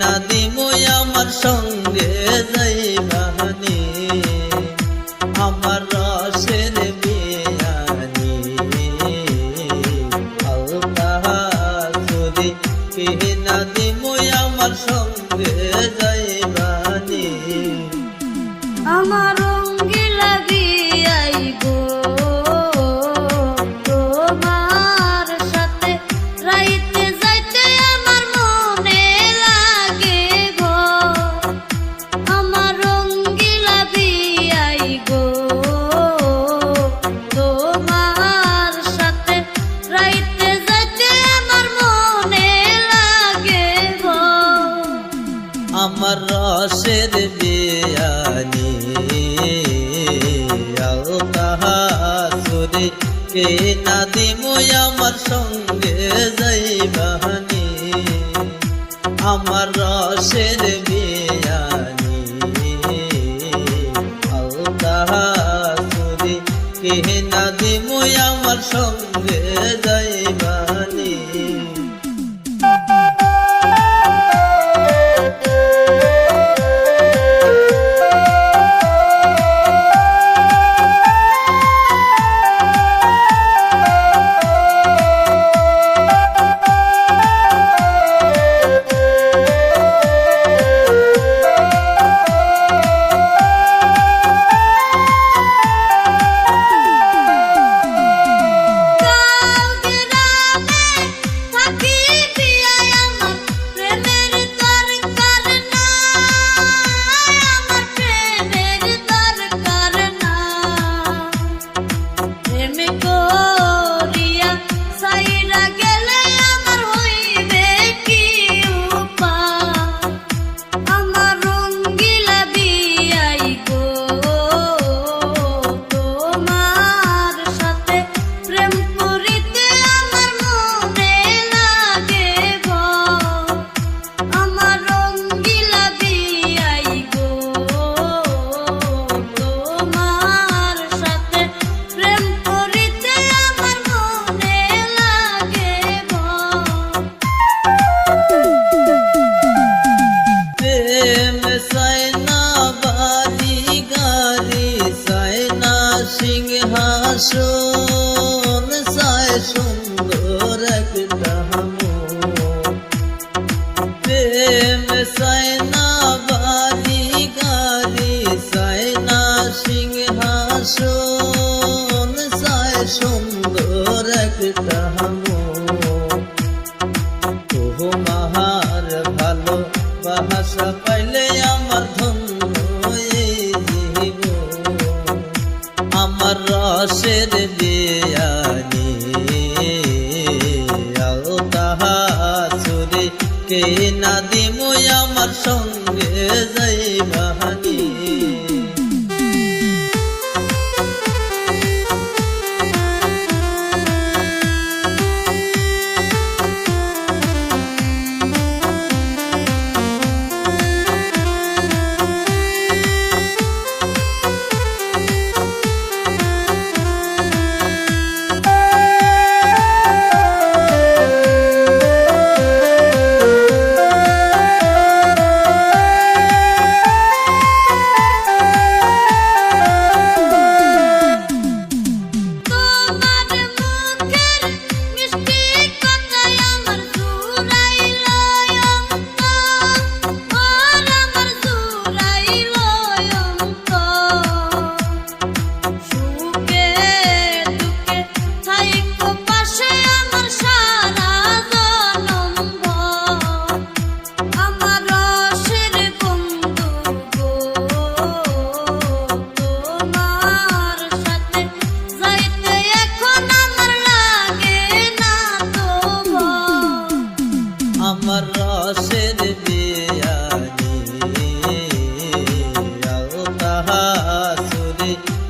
না দিমু আমার সঙ্গে যাইবানি আমার রসের বিয়ানি। আল্লাহ যদি না দিমু আমার সঙ্গে যাই রসের বিয়ানি সুরে কে না দিমই আমার সঙ্গে যাইবানি আমার রসের বিয়ানি সুরে কে না দিমই আমার সঙ্গে যাইবানি সিংহাসন সাই সুন্দর একটা প্রেম সাইনা বাড়ি গাড়ি সাইনা সিংহাসন সাই সুন্দর আমার রসের আও তাহা সুরে কে না দিমই আমার সঙ্গে যাই তোমার